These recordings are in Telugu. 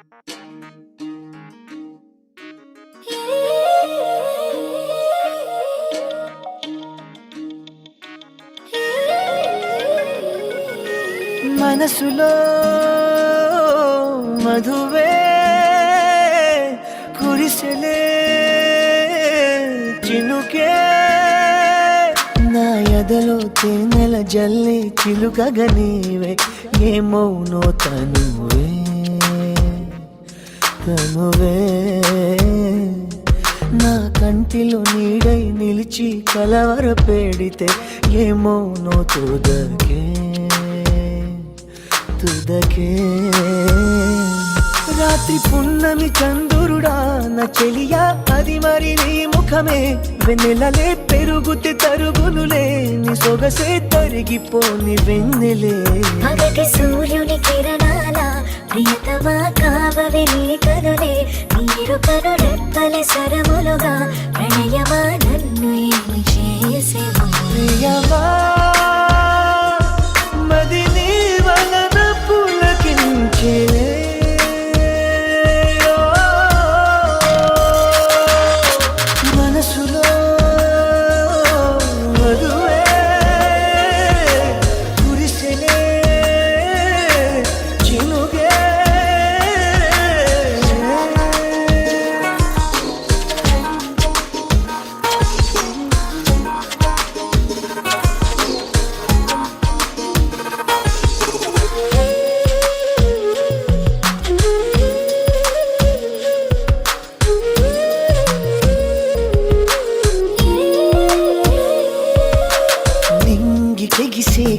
మనసులో మధువే కురిసెలే చినుకే. నా ఎదలో తేనెల జల్లి చిలుకగా నీవే. ఏమౌనో తనువే. తనువే నా కంటిలో నీడై నిలిచి కలవర పేడితే ఏమో నో తుదకే. తుదకే. రాత్రి పున్నమి చందురుడా నా చెలియా అది మరి నీ ముఖమే. వెన్నెలలే పెరుగుతే తరుగునులే నీ సొగసే తరిగిపోని వెన్నెలే. సూర్యుని కిరణాల ప్రియతమా కావవే నీ కనులే మీరు కను రెప్పలే సరములుగా ప్రణయమా నన్ను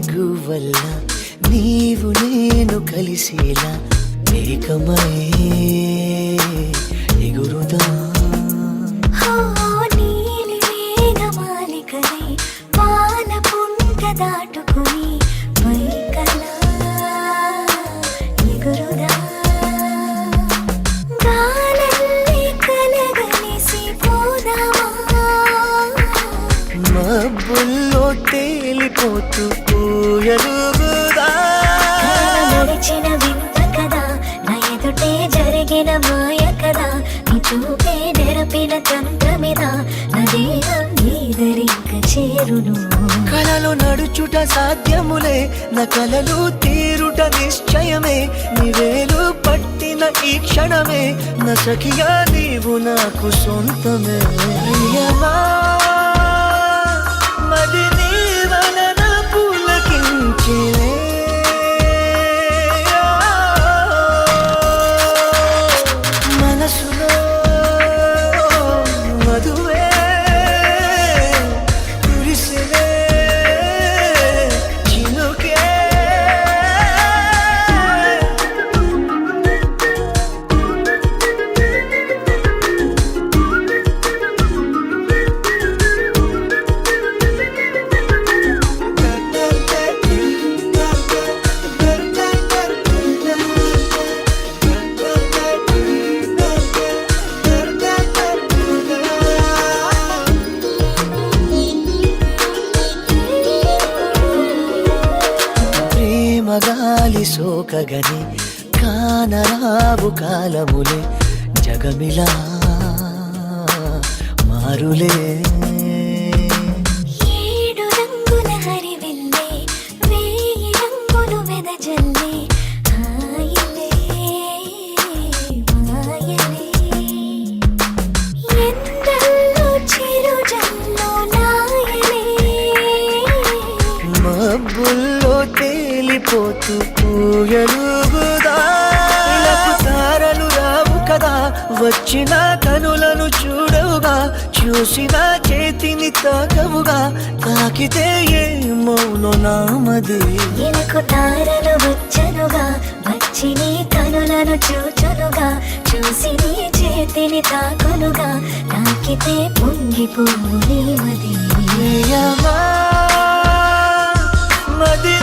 తెగిసే గువల్ల నీవు నేను కలిసేలా ఏకమై ఎగురుదా? దాటుకుని పైకలా ఎగురుదా? మబ్బుల్లో తేలిపోతూ ఎలుగుదా నడిచిన వింత కదా నా ఎదుటే జరిగిన మాయ కదా నీ చూపే నెరపిన తంత్రమిద నా దేహం నీదరింక చేరును. కలలో నడుచుట సాధ్యములే నా కలలు తీరుట నిశ్చయమే. నివేలు పట్టిన ఈ క్షణమే నా సఖిగా నీవు నాకు సొంతమే. ప్రేమ గాలి సోకగని కానరావు కాలములే జగమిలా మారులే. ఎలుగుదా? ఇలకు తారలు రావు కదా వచ్చిన కనులను చూడవుగా చూసిన చేతిని తాకవుగా తాకితే ఏ మౌనో నామది ఎనకు తారలు వచ్చనుగా వచ్చి నీ కనులను చూచునుగా చూసి నీ చేతిని తాకునుగా తాకితే పొంగిపోని మది. ప్రియమా మది